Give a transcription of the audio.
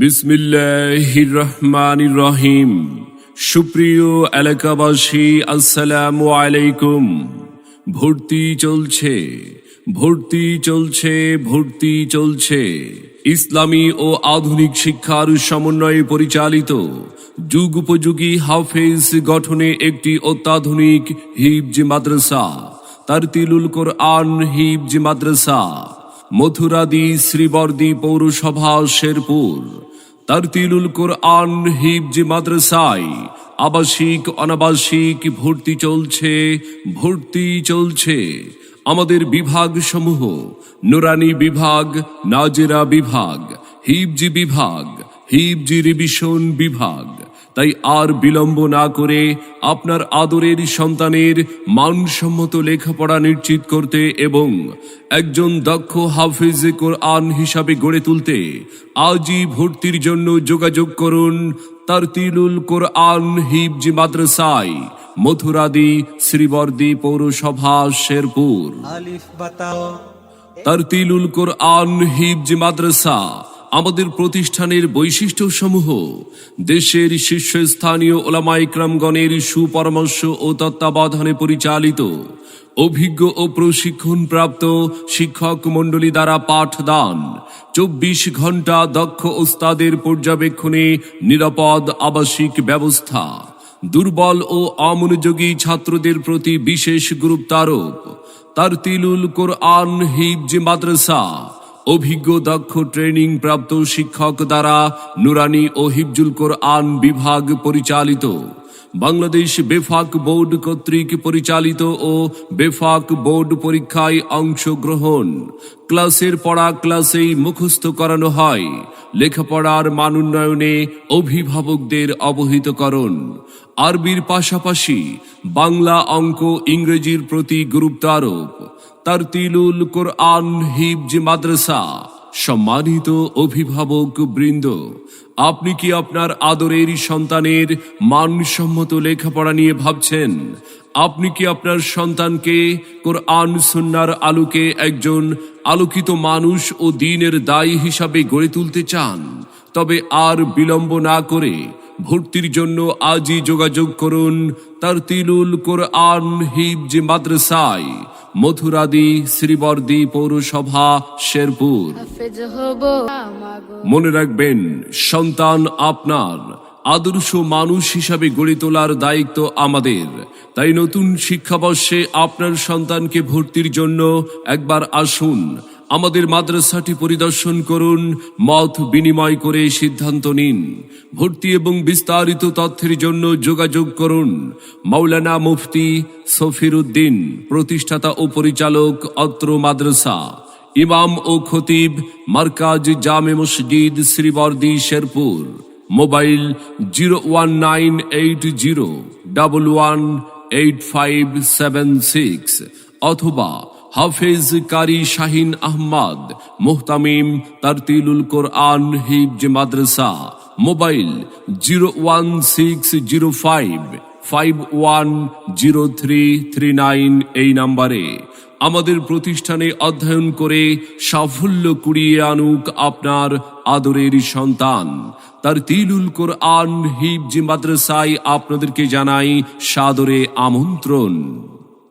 বিসমিল্লাহির রহমানির রহিম সুপ্রিয় এলাকাবাসী, আসসালামু আলাইকুম। ভর্তি চলছে ভর্তি চলছে ভর্তি চলছে। ইসলামী ও আধুনিক শিক্ষার সমন্বয়ে পরিচালিত যুগ উপযোগী হাফেজ গঠনে একটি অত্যাধুনিক হিবজ মাদ্রাসা, তারতিলুল কোরআন হিবজ মাদ্রাসা। মথুরাদি শ্রীবর্দী পৌরসভা শেরপুর। তারতিলুল কোরআন হিবজ মাদ্রাসায় আবাসিক, অনাবাসিক ভর্তি চলছে ভর্তি চলছে। আমাদের বিভাগ সমূহ নুরানি বিভাগ, নাজেরা বিভাগ হিবজি বিভাগ হিবজি রিভিশন বিভাগ। তাই আর বিলম্ব না করে আপনার আদরের সন্তানের মানসম্মত লেখাপড়া নিশ্চিত করতে এবং একজন দক্ষ হাফিজ কোরআন হিসাবে গড়ে তুলতে আজই ভর্তির জন্য যোগাযোগ করুন তারতিলুল কোরআন হিবজি মাদ্রাসায় মথুরাদি শ্রীবর্দী পৌরসভা শেরপুর। তারতিলুল কোরআন হিবজ মাদ্রাসা আমাদের প্রতিষ্ঠানের বৈশিষ্ট্য সমূহ দেশের শীর্ষস্থানীয় ওলামাইক্রামগণের সুপরামর্শ ও তত্ত্বাবধানে পরিচালিত, অভিজ্ঞ ও প্রশিক্ষণ প্রাপ্ত শিক্ষক মণ্ডলী দ্বারা পাঠদান, চব্বিশ ঘণ্টা দক্ষ ওস্তাদের পর্যবেক্ষণে নিরাপদ আবাসিক ব্যবস্থা, দুর্বল ও অমনোযোগী ছাত্রদের প্রতি বিশেষ গুরুত্বারোপ, তারতিলুল কোরআন হিবজ মাদ্রাসা অভিজ্ঞ, দক্ষ ট্রেনিং প্রাপ্ত শিক্ষক দ্বারা নুরানি ও হিবজুল কোরআন বিভাগ পরিচালিত। বাংলাদেশ বেফাক বোর্ড কর্তৃক পরিচালিত ও বেফাক বোর্ড পরীক্ষায় অংশগ্রহণ। ক্লাসের পড়া ক্লাসেই মুখস্থ করানো হয়। লেখাপড়ার মান উন্নয়নে অভিভাবকদের অবহিতকরণ আরবির পাশাপাশি বাংলা অঙ্ক ইংরেজির প্রতি গুরুত্ব আরোপ। তারতিলুল কোরআন হিবজ মাদ্রাসা। সম্মানিত অভিভাবক বৃন্দ, আপনি কি আপনার আদরের সন্তানের মানসম্মত লেখাপড়া নিয়ে ভাবছেন? আপনি কি আপনার সন্তানকে কোরআন সুন্নার আলোকে একজন আলোকিত মানুষ ও দিনের দায়ী হিসাবে গড়ে তুলতে চান? তবে আর বিলম্ব না করে ভর্তির জন্য আজই যোগাযোগ করুন তারতিলুল কোরআন হিবজ মাদ্রাসায়। মথুরাদি শ্রীবর্দী পৌরসভা শেরপুর। মনে রাখবেন সন্তান আপনার। আদর্শ মানুষ হিসাবে গড়ে তোলার দায়িত্ব আমাদের। তাই নতুন শিক্ষাবর্ষে আপনার সন্তানকে ভর্তির জন্য একবার আসুন। আমাদের মাদ্রাসাটি পরিদর্শন করুন, মত বিনিময় করে সিদ্ধান্ত নিন, ভর্তি এবং বিস্তারিত তথ্যের জন্য যোগাযোগ করুন। মাওলানা মুফতি সফিরুদ্দিন, প্রতিষ্ঠাতা ও পরিচালক অত্র মাদ্রাসা, ইমাম ও খতিব, মার্কাজ জামে মসজিদ, Sreebardi, Sherpur. Mobile zero one nine eight zero double one eight five seven six অথবা হাফেজ কারি শাহিন আহমদ, মুহতামিম তারতিলুল কোরআন হিবজ মাদ্রাসা, mobile zero one six zero five five one zero three three nine এই নাম্বারে আমাদের প্রতিষ্ঠানে অধ্যয়ন করে সাফল্য কুড়িয়ে আনুক আপনার আদরের সন্তান। তার তিলুল কোরআন হিবজি মাদ্রাসায় আপনাদেরকে জানাই সাদরে আমন্ত্রণ।